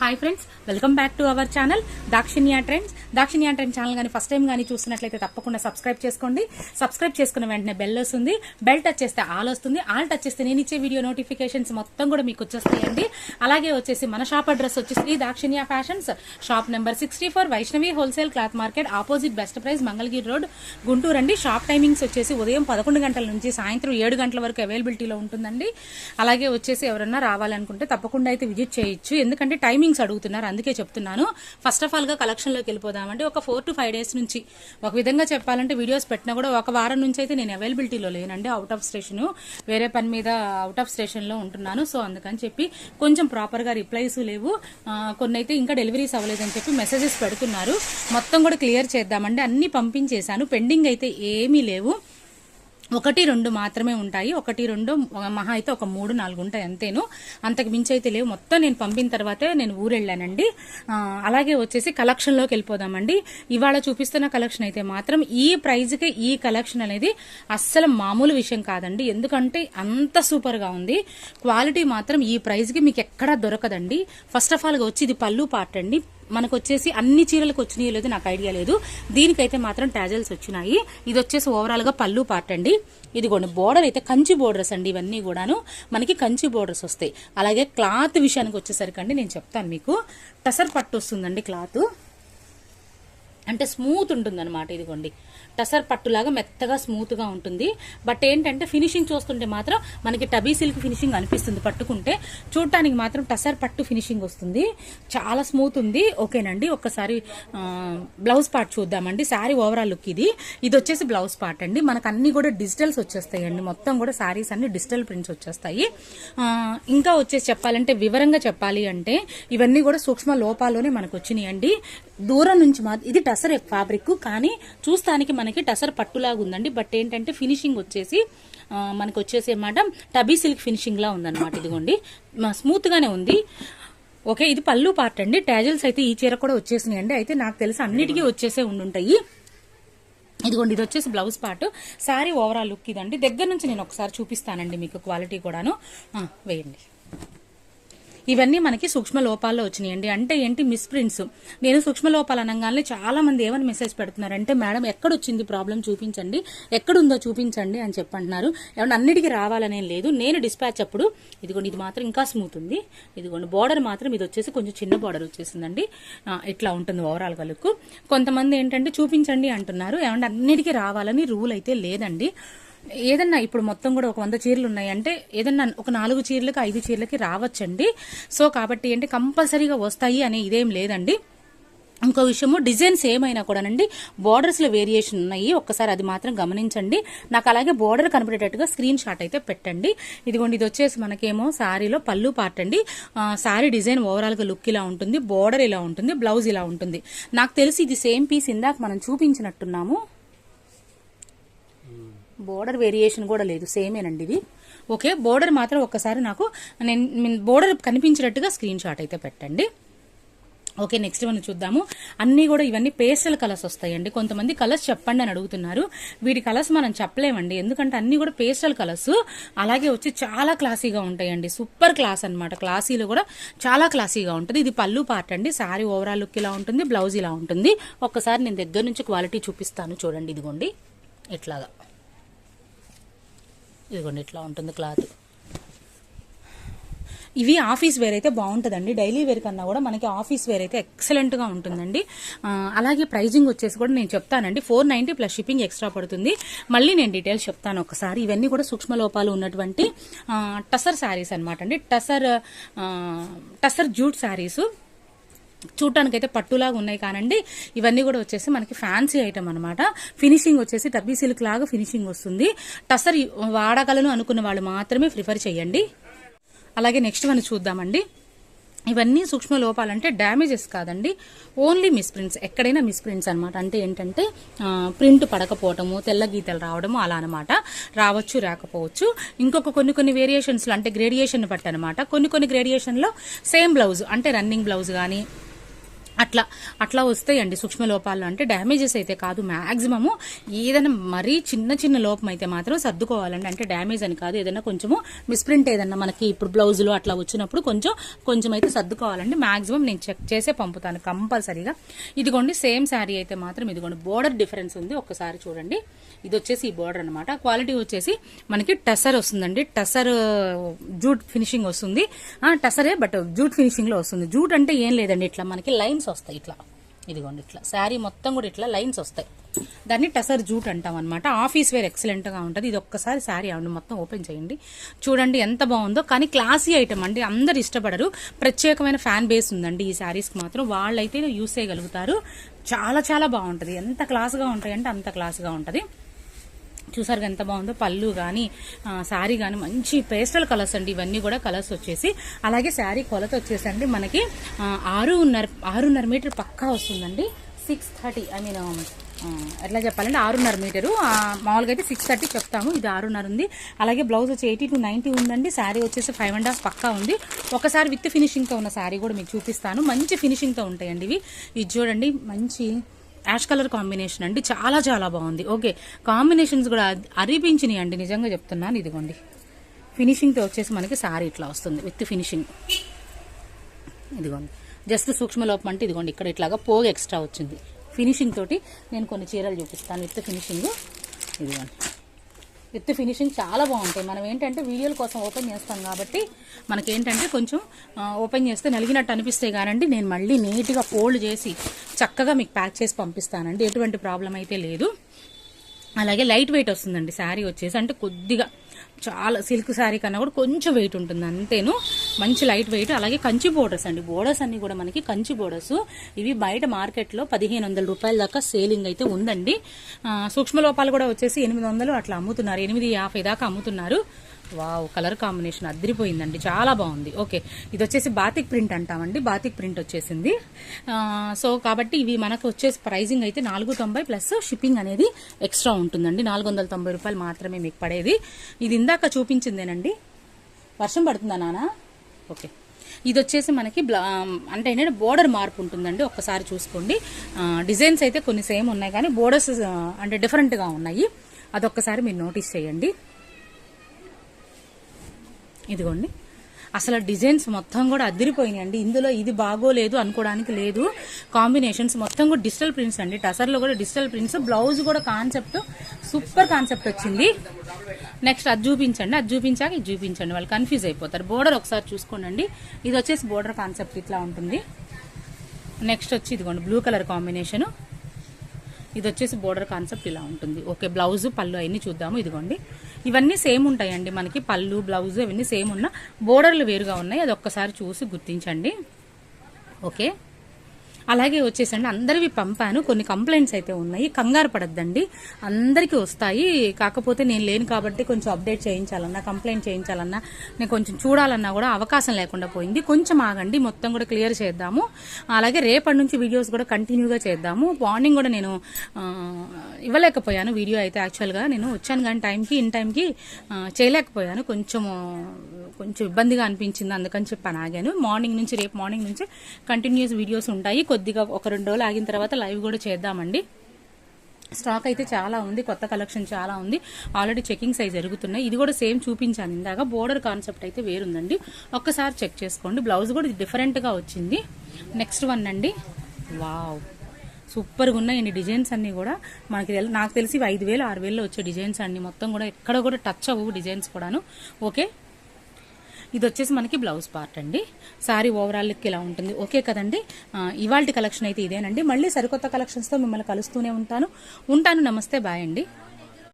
Hi friends welcome back to our channel Dakshinya trends Dakshinya trend channel కానీ first time కానీ చూస్తున్నట్లయితే తప్పకుండా subscribe చేసుకోండి. సబ్స్క్రైబ్ చేసుకున్న వెంటనే బెల్ వస్తుంది. బెల్ టచ్ చేస్తే ఆల్ వస్తుంది. ఆల్ టచ్ చేస్తే నేను ఇచ్చే వీడియో నోటిఫికేషన్స్ మొత్తం కూడా మీకు వచ్చేస్తాయండి. అలాగే వచ్చేసి మన షాప్ అడ్రస్ వచ్చి Shri Dakshinya fashions shop number sixty four Vaishnavi wholesale cloth market opposite best price Mangalagiri road Guntur అండి షాప్ టైమింగ్స్ వచ్చేసి ఉదయం పదకొండు గంటల నుంచి సాయంత్రం ఏడు గంటల వరకు అవైలబిలిటీలో ఉంటుందండి. అలాగే వచ్చేసి ఎవరన్నా రావాలనుకుంటే తప్పకుండా అయితే విజిట్ చేయొచ్చు. ఎందుకంటే టైమింగ్ టైమింగ్స్ అడుగుతున్నారు. అందుకే చెప్తున్నాను. ఫస్ట్ ఆఫ్ ఆల్గా కలెక్షన్లోకి వెళ్ళిపోదామంటే ఒక ఫోర్ టు ఫైవ్ డేస్ నుంచి ఒక విధంగా చెప్పాలంటే వీడియోస్ పెట్టినా కూడా ఒక వారం నుంచి అయితే నేను అవైలబిలిటీలో లేనండి. అవుట్ ఆఫ్ స్టేషన్ వేరే పని మీద అవుట్ ఆఫ్ స్టేషన్లో ఉంటున్నాను. సో అందుకని చెప్పి కొంచెం ప్రాపర్గా రిప్లైస్ లేవు. కొన్ని అయితే ఇంకా డెలివరీస్ అవ్వలేదని చెప్పి మెసేజెస్ పెడుతున్నారు. మొత్తం కూడా క్లియర్ చేద్దామండి. అన్ని పంపించేశాను. పెండింగ్ అయితే ఏమీ లేవు. ఒకటి రెండు మాత్రమే ఉంటాయి. ఒకటి రెండు మహా అయితే ఒక మూడు నాలుగు ఉంటాయి అంతేను. అంతకు మించి అయితే లేవు. మొత్తం నేను పంపిన తర్వాతే నేను ఊరెళ్ళానండి. అలాగే వచ్చేసి కలెక్షన్లోకి వెళ్ళిపోదామండి. ఇవాళ చూపిస్తున్న కలెక్షన్ అయితే మాత్రం ఈ ప్రైజ్కి ఈ కలెక్షన్ అనేది అస్సలు మామూలు విషయం కాదండి. ఎందుకంటే అంత సూపర్గా ఉంది. క్వాలిటీ మాత్రం ఈ ప్రైజ్కి మీకు ఎక్కడా దొరకదండి. ఫస్ట్ ఆఫ్ ఆల్గా వచ్చి ఇది పళ్ళు పార్ట్ అండి మనకు వచ్చేసి అన్ని చీరలకు వచ్చినాయో లేదో నాకు ఐడియా లేదు. దీనికైతే మాత్రం టాజల్స్ వచ్చినాయి. ఇది వచ్చేసి ఓవరాల్గా పళ్ళు పార్ట్ అండి. ఇదిగోండి బోర్డర్ అయితే కంచి బోర్డర్స్ అండి ఇవన్నీ కూడాను. మనకి కంచి బోర్డర్స్ వస్తాయి. అలాగే క్లాత్ విషయానికి వచ్చేసరికి అండి నేను చెప్తాను మీకు. టసర్ పట్టు వస్తుందండి క్లాత్ అంటే స్మూత్ ఉంటుంది అనమాట ఇదిగోండి. టసర్ పట్టులాగా మెత్తగా స్మూత్గా ఉంటుంది. బట్ ఏంటంటే ఫినిషింగ్ చూస్తుంటే మాత్రం మనకి టబీ సిల్క్ ఫినిషింగ్ అనిపిస్తుంది పట్టుకుంటే. చూడటానికి మాత్రం టసర్ పట్టు ఫినిషింగ్ వస్తుంది. చాలా స్మూత్ ఉంది. ఓకేనండి. ఒక్కసారి బ్లౌజ్ పార్ట్ చూద్దామండి. శారీ ఓవరాల్ లుక్ ఇది. ఇది వచ్చేసి బ్లౌజ్ పార్ట్ అండి. మనకు అన్ని కూడా డిజిటల్స్ వచ్చేస్తాయండి. మొత్తం కూడా శారీస్ అన్ని డిజిటల్ ప్రింట్స్ వచ్చేస్తాయి. ఇంకా వచ్చేసి చెప్పాలంటే వివరంగా చెప్పాలి అంటే ఇవన్నీ కూడా సూక్ష్మ లోపాల్లోనే మనకు వచ్చినాయండి. దూరం నుంచి ఇది టసర్ ఫ్యాబ్రిక్ కానీ చూస్తానికి మనకి టసర్ పట్టులాగా ఉందండి. బట్ ఏంటంటే ఫినిషింగ్ వచ్చేసి మనకు వచ్చేసి అన్నమాట టబీ సిల్క్ ఫినిషింగ్లా ఉందన్నమాట ఇదిగోండి. స్మూత్గానే ఉంది. ఓకే ఇది పళ్ళు పార్ట్ అండి. టాజల్స్ అయితే ఈ చీర కూడా వచ్చేసినాయి అండి అయితే నాకు తెలిసి అన్నిటికీ వచ్చేసే ఉండుంటాయి. ఇదిగోండి ఇది వచ్చేసి blouse part. Sari overall look ఇదండి. దగ్గర నుంచి నేను ఒకసారి చూపిస్తానండి మీకు క్వాలిటీ కూడాను. వేయండి. ఇవన్నీ మనకి సూక్ష్మ లోపాల్లో వచ్చినాయండి. అంటే ఏంటి మిస్ప్రింట్స్ నేను సూక్ష్మ లోపాలు అనగానే చాలా మంది ఏమని మెసేజ్ పెడుతున్నారంటే మేడం ఎక్కడ వచ్చింది ప్రాబ్లం చూపించండి. ఎక్కడుందో చూపించండి అని చెప్పంటున్నారు. ఏమన్నా అన్నిటికీ రావాలనే లేదు. నేను డిస్పాచ్ అప్పుడు ఇదిగోండి ఇది మాత్రం ఇంకా స్మూత్ ఉంది. ఇదిగోండి బార్డర్ మాత్రం ఇది వచ్చేసి కొంచెం చిన్న బార్డర్ వచ్చేసిందండి. ఇట్లా ఉంటుంది ఓవరాల్ కలుకు కొంతమంది ఏంటంటే చూపించండి అంటున్నారు. ఏమంటే అన్నిటికీ రావాలని రూల్ అయితే లేదండి. ఏదన్నా ఇప్పుడు మొత్తం కూడా ఒక వంద చీరలు ఉన్నాయి అంటే ఏదన్నా ఒక నాలుగు చీరలకి ఐదు చీరలకి రావచ్చండి. సో కాబట్టి ఏంటి కంపల్సరీగా వస్తాయి అనే ఇదేం లేదండి. ఇంకో విషయము డిజైన్స్ ఏమైనా కూడానండి బార్డర్స్లో వేరియేషన్ ఉన్నాయి. ఒక్కసారి అది మాత్రం గమనించండి. నాకు అలాగే బోర్డర్ కనపడేటట్టుగా స్క్రీన్ షాట్ అయితే పెట్టండి. ఇదిగోండి ఇది వచ్చేసి మనకేమో శారీలో పళ్ళు పార్ట్ అండి. శారీ డిజైన్ ఓవరాల్గా లుక్ ఇలా ఉంటుంది బోర్డర్ ఇలా ఉంటుంది బ్లౌజ్ ఇలా ఉంటుంది. నాకు తెలిసి ఇది సేమ్ పీస్ ఇందాక మనం చూపించినట్టున్నాము. బోర్డర్ వేరియేషన్ కూడా లేదు సేమేనండి ఇది. ఓకే బోర్డర్ మాత్రం ఒక్కసారి నాకు నేను బోర్డర్ కనిపించినట్టుగా స్క్రీన్ షాట్ అయితే పెట్టండి. ఓకే నెక్స్ట్ మనం చూద్దాము. అన్నీ కూడా ఇవన్నీ పేస్టల్ కలర్స్ వస్తాయండి. కొంతమంది కలర్స్ చెప్పండి అని అడుగుతున్నారు. వీటి కలర్స్ మనం చెప్పలేమండి. ఎందుకంటే అన్నీ కూడా పేస్టల్ కలర్స్. అలాగే వచ్చి చాలా క్లాసీగా ఉంటాయండి. సూపర్ క్లాస్ అనమాట క్లాసీలో కూడా చాలా క్లాసీగా ఉంటుంది. ఇది పళ్ళు పార్ట్ అండి. సారీ ఓవరాల్ లుక్ ఇలా ఉంటుంది బ్లౌజ్ ఇలా ఉంటుంది. ఒక్కసారి నేను దగ్గర నుంచి క్వాలిటీ చూపిస్తాను. చూడండి ఇదిగోండి. ఇట్లాగా ఇదిగోండి ఇట్లా ఉంటుంది క్లాత్. ఇవి ఆఫీస్ వేర్ అయితే బాగుంటుందండి. డైలీ వేర్ కన్నా కూడా మనకి ఆఫీస్ వేర్ అయితే ఎక్సలెంట్గా ఉంటుందండి. అలాగే ప్రైజింగ్ వచ్చేసి కూడా నేను చెప్తానండి. Four ninety plus shipping extra పడుతుంది. మళ్ళీ నేను డీటెయిల్స్ చెప్తాను ఒకసారి. ఇవన్నీ కూడా సూక్ష్మ లోపాలు ఉన్నటువంటి టసర్ శారీస్ అనమాట అండి. టసర్ టసర్ జూట్ శారీస్. చూడటానికైతే పట్టులాగా ఉన్నాయి కానండి. ఇవన్నీ కూడా వచ్చేసి మనకి ఫ్యాన్సీ ఐటమ్ అనమాట ఫినిషింగ్ వచ్చేసి టబ్బీ సిల్క్ లాగా ఫినిషింగ్ వస్తుంది. టసర్ వాడగలను అనుకున్న వాళ్ళు మాత్రమే ప్రిఫర్ చేయండి. అలాగే నెక్స్ట్ వన్ చూద్దామండి. ఇవన్నీ సూక్ష్మ లోపాలంటే డ్యామేజెస్ కాదండి. ఓన్లీ మిస్ప్రింట్స్ ఎక్కడైనా మిస్ప్రింట్స్ అనమాట అంటే ఏంటంటే ప్రింట్ పడకపోవటము తెల్ల గీతలు రావడము అలా అనమాట రావచ్చు రాకపోవచ్చు. ఇంకొక కొన్ని కొన్ని వేరియేషన్స్లో అంటే గ్రేడియేషన్ బట్టి అనమాట కొన్ని కొన్ని గ్రేడియేషన్లో సేమ్ బ్లౌజ్ అంటే రన్నింగ్ బ్లౌజ్ కానీ అట్లా అట్లా వస్తాయండి సూక్ష్మ లోపాలు అంటే డ్యామేజెస్ అయితే కాదు మ్యాక్సిమము ఏదైనా మరీ చిన్న చిన్న లోపం అయితే మాత్రం సర్దుకోవాలండి. అంటే డ్యామేజ్ అని కాదు ఏదైనా కొంచెము మిస్ప్రింట్ ఏదన్నా మనకి ఇప్పుడు బ్లౌజులు అట్లా వచ్చినప్పుడు కొంచెం కొంచెం అయితే సర్దుకోవాలండి. మ్యాక్సిమం నేను చెక్ చేసే పంపుతాను కంపల్సరీగా. ఇదిగోండి సేమ్ శారీ అయితే మాత్రం ఇదిగోండి బోర్డర్ డిఫరెన్స్ ఉంది. ఒక్కసారి చూడండి. ఇది వచ్చేసి ఈ బోర్డర్ అనమాట క్వాలిటీ వచ్చేసి మనకి టసర్ వస్తుందండి. టసర్ జూట్ ఫినిషింగ్ వస్తుంది. టసరే బట్ జూట్ ఫినిషింగ్లో వస్తుంది. జూట్ అంటే ఏం లేదండి. ఇట్లా మనకి లైన్స్ వస్తాయి ఇట్లా. ఇదిగోండి ఇట్లా. శారీ మొత్తం కూడా ఇట్లా లైన్స్ వస్తాయి. దాన్ని టసర్ జూట్ అంటాం అనమాట ఆఫీస్ వేర్ ఎక్సలెంట్గా ఉంటుంది. ఇది ఒక్కసారి శారీ అవండి మొత్తం ఓపెన్ చేయండి. చూడండి ఎంత బాగుందో. కానీ క్లాసీ ఐటమ్ అండి. అందరు ఇష్టపడరు. ప్రత్యేకమైన ఫ్యాన్ బేస్ ఉందండి ఈ శారీస్కి మాత్రం. వాళ్ళైతే యూస్ చేయగలుగుతారు. చాలా చాలా బాగుంటుంది. ఎంత క్లాస్గా ఉంటాయంటే అంత క్లాస్గా ఉంటుంది. చూసారు ఎంత బాగుందో పళ్ళు కానీ శారీ కానీ మంచి పేస్టల్ కలర్స్ అండి. ఇవన్నీ కూడా కలర్స్ వచ్చేసి. అలాగే శారీ కొలత వచ్చేసండి. మనకి ఆరున్నర ఆరున్నర మీటర్ పక్కా వస్తుందండి. సిక్స్ థర్టీ ఐ మీన్ ఎట్లా చెప్పాలంటే ఆరున్నర మీటరు. మామూలుగా అయితే సిక్స్ థర్టీ చెప్తాము. ఇది ఆరున్నర ఉంది. అలాగే బ్లౌజ్ వచ్చి ఎయిటీ టు నైంటీ ఉందండి. శారీ వచ్చేసి ఫైవ్ అండ్ హాఫ్ పక్కా ఉంది. ఒకసారి విత్ ఫినిషింగ్తో ఉన్న శారీ కూడా మీకు చూపిస్తాను. మంచి ఫినిషింగ్తో ఉంటాయండి ఇవి. ఇది చూడండి మంచి యాష్ కలర్ కాంబినేషన్ అండి. చాలా చాలా బాగుంది. ఓకే కాంబినేషన్స్ కూడా అరిపించినాయి అండి. నిజంగా చెప్తున్నాను ఇదిగోండి. ఫినిషింగ్తో వచ్చేసి మనకి సారీ ఇట్లా వస్తుంది విత్ ఫినిషింగ్ ఇదిగోండి. జస్ట్ సూక్ష్మలోపం అంటే ఇదిగోండి ఇక్కడ ఇట్లాగా పోగు ఎక్స్ట్రా వచ్చింది. ఫినిషింగ్ తోటి నేను కొన్ని చీరలు చూపిస్తాను విత్ ఫినిషింగ్ ఇదిగోండి. విత్ ఫినిషింగ్ చాలా బాగుంటాయి. మనం ఏంటంటే వీడియోల కోసం ఓపెన్ చేస్తాం కాబట్టి మనకేంటంటే కొంచెం ఓపెన్ చేస్తే నలిగినట్టు అనిపిస్తే కానండి నేను మళ్ళీ నీట్గా ఫోల్డ్ చేసి చక్కగా మీకు ప్యాక్ చేసి పంపిస్తానండి. ఎటువంటి ప్రాబ్లం అయితే లేదు. అలాగే లైట్ వెయిట్ వస్తుందండి. శారీ వచ్చేసి అంటే కొద్దిగా చాలా సిల్క్ శారీ కన్నా కూడా కొంచెం వెయిట్ ఉంటుంది అంతేను. మంచి లైట్ వెయిట్ అలాగే కంచి బోర్డర్స్ అండి. బోర్డర్స్ అన్ని కూడా మనకి కంచి బోర్డర్స్ ఇవి బయట మార్కెట్లో పదిహేను వందల రూపాయల దాకా సేలింగ్ అయితే ఉందండి. సూక్ష్మ లోపాలు కూడా వచ్చేసి ఎనిమిది వందలు అట్లా అమ్ముతున్నారు. ఎనిమిది యాభై దాకా అమ్ముతున్నారు. వావ్ కలర్ కాంబినేషన్ అదిరిపోయిందండి. చాలా బాగుంది. ఓకే. ఇది వచ్చేసి బాతిక్ ప్రింట్ అంటామండి. బాతిక్ ప్రింట్ వచ్చేసింది. సో కాబట్టి ఇవి మనకు వచ్చేసి ప్రైజింగ్ అయితే నాలుగు తొంభై ప్లస్ షిప్పింగ్ అనేది ఎక్స్ట్రా ఉంటుందండి. నాలుగు వందల తొంభై రూపాయలు మాత్రమే మీకు పడేది. ఇది ఇందాక చూపించిందేనండి. వర్షం పడుతుందా నానా? ఓకే. ఇది వచ్చేసి మనకి బ్లా అంటే ఏంటంటే బోర్డర్ మార్పు ఉంటుందండి. ఒక్కసారి చూసుకోండి. డిజైన్స్ అయితే కొన్ని సేమ్ ఉన్నాయి కానీ బోర్డర్స్ అంటే డిఫరెంట్గా ఉన్నాయి. అదొక్కసారి మీరు నోటీస్ చేయండి. ఇదిగోండి. అసలు డిజైన్స్ మొత్తం కూడా అదిరిపోయినాయండి. ఇందులో ఇది బాగోలేదు అనుకోవడానికి లేదు. కాంబినేషన్స్ మొత్తం కూడా డిజిటల్ ప్రింట్స్ అండి. టసర్లో కూడా డిజిటల్ ప్రింట్స్ బ్లౌజ్ కూడా కాన్సెప్ట్ సూపర్ కాన్సెప్ట్ వచ్చింది. నెక్స్ట్ అది చూపించండి అది చూపించాక ఇది చూపించండి. వాళ్ళు కన్ఫ్యూజ్ అయిపోతారు. బోర్డర్ ఒకసారి చూసుకోండి ఇది వచ్చేసి బోర్డర్ కాన్సెప్ట్ ఇట్లా ఉంటుంది. నెక్స్ట్ వచ్చి ఇదిగోండి బ్లూ కలర్ కాంబినేషన్. ఇది వచ్చేసి బోర్డర్ కాన్సెప్ట్ ఇలా ఉంటుంది. ఓకే బ్లౌజ్ పళ్ళు అవన్నీ చూద్దాము ఇదిగోండి. ఇవన్నీ సేమ్ ఉంటాయండి మనకి పళ్ళు బ్లౌజ్ ఇవన్నీ సేమ్ ఉన్న. బోర్డర్లు వేరుగా ఉన్నాయి అది ఒక్కసారి చూసి గుర్తించండి. ఓకే. అలాగే వచ్చేసండి. అందరివి పంపాను. కొన్ని కంప్లైంట్స్ అయితే ఉన్నాయి. కంగారు పడద్దండి. అందరికీ వస్తాయి. కాకపోతే నేను లేను కాబట్టి కొంచెం అప్డేట్ చేయించాలన్నా కంప్లైంట్ చేయించాలన్నా నేను కొంచెం చూడాలన్నా కూడా అవకాశం లేకుండా పోయింది. కొంచెం ఆగండి. మొత్తం కూడా క్లియర్ చేద్దాము. అలాగే రేపటి నుంచి వీడియోస్ కూడా కంటిన్యూగా చేద్దాము. మార్నింగ్ కూడా నేను ఇవ్వలేకపోయాను. వీడియో అయితే యాక్చువల్గా నేను వచ్చాను కానీ టైంకి ఇన్ టైంకి చేయలేకపోయాను. కొంచెం కొంచెం ఇబ్బందిగా అనిపించింది అందుకని చెప్పి ఆగాను. మార్నింగ్ నుంచి రేపు మార్నింగ్ నుంచి కంటిన్యూస్ వీడియోస్ ఉంటాయి. కొద్దిగా ఒక రెండు రోజులు ఆగిన తర్వాత లైవ్ కూడా చేద్దామండి. స్టాక్ అయితే చాలా ఉంది కొత్త కలెక్షన్ చాలా ఉంది. ఆల్రెడీ చెకింగ్స్ అయి జరుగుతున్నాయి. ఇది కూడా సేమ్ చూపించాను ఇందాక. బోర్డర్ కాన్సెప్ట్ అయితే వేరుందండి. ఒక్కసారి చెక్ చేసుకోండి. బ్లౌజ్ కూడా డిఫరెంట్గా వచ్చింది. నెక్స్ట్ వన్ అండి. వావ్ సూపర్గా ఉన్నాయండి డిజైన్స్ అన్నీ కూడా. మనకి తెల్- నాకు తెలిసి ఇవి ఐదు వేలు ఆరు వేలు వచ్చే డిజైన్స్ అన్నీ మొత్తం కూడా ఎక్కడ కూడా టచ్ అవ్వవు డిజైన్స్ కూడాను. ఓకే ఇది వచ్చేసి మనకి బ్లౌజ్ పార్ట్ అండి. సారీ ఓవరాల్ లుక్ ఇలా ఉంటుంది. ఓకే కదండి? ఇవాళ కలెక్షన్ అయితే ఇదేనండి. మళ్ళీ సరికొత్త కలెక్షన్స్తో మిమ్మల్ని కలుస్తూనే ఉంటాను. ఉంటాను. నమస్తే. బాయ్ అండి.